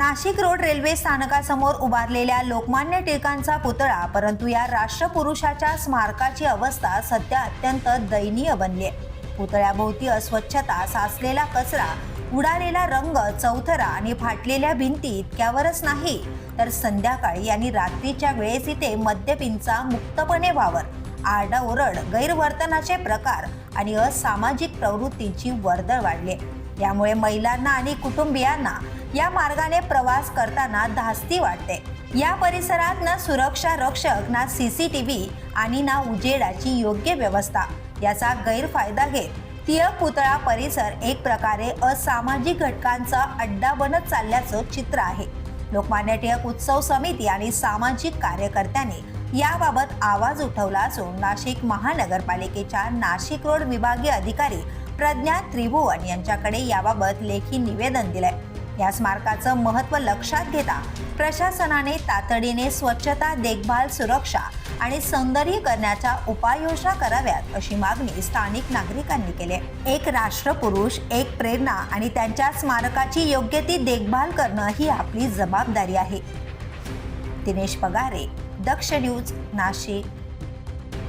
Nashik road railway स्थानकासमोर उभारलेल्या लोकमान्य टिळकांचा पुतळा परंतु या राष्ट्रपुरुषाच्या स्मारकाची अवस्था सध्या अत्यंत दयनीय बनली आहे. पुतळ्याभोवती अस्वच्छता साचलेला कचरा उडालेला रंग चौथरा आणि फाटलेल्या भिंती इतक्यावरच नाही तर संध्याकाळी आणि रात्रीच्या वेळेस इथे मद्यपींचा मुक्तपणे वावर आरडाओरड गैरवर्तनाचे प्रकार आणि असामाजिक प्रवृत्तीची वर्दळ वाढली यामुळे महिलांना आणि कुटुंबियांना या मार्गाने प्रवास करताना धास्ती वाटते. या परिसरात ना सुरक्षा रक्षक ना सी सी टी व्ही आणि ना उजेडाची योग्य व्यवस्था. याचा गैरफायदा घेत टिळक पुतळा परिसर एक प्रकारे असामाजिक घटकांचा अड्डा बनत चालल्याचं चित्र आहे. लोकमान्य टिळक उत्सव समिती आणि सामाजिक कार्यकर्त्यांनी याबाबत आवाज उठवला असून नाशिक महानगरपालिकेच्या नाशिक रोड विभागीय अधिकारी प्रज्ञा त्रिभुवन यांच्याकडे याबाबत लेखी निवेदन दिलंय. या स्मारकाचं महत्त्व लक्षात घेता प्रशासनाने तातडीने स्वच्छता देखभाल सुरक्षा आणि सौंदर्यीकरणाच्या उपाययोजना कराव्यात अशी मागणी स्थानिक नागरिकांनी केली आहे. एक राष्ट्रपुरुष एक प्रेरणा आणि त्यांच्या स्मारकाची योग्य ती देखभाल करणं ही आपली जबाबदारी आहे दिनेश पगारे दक्ष न्यूज नाशिक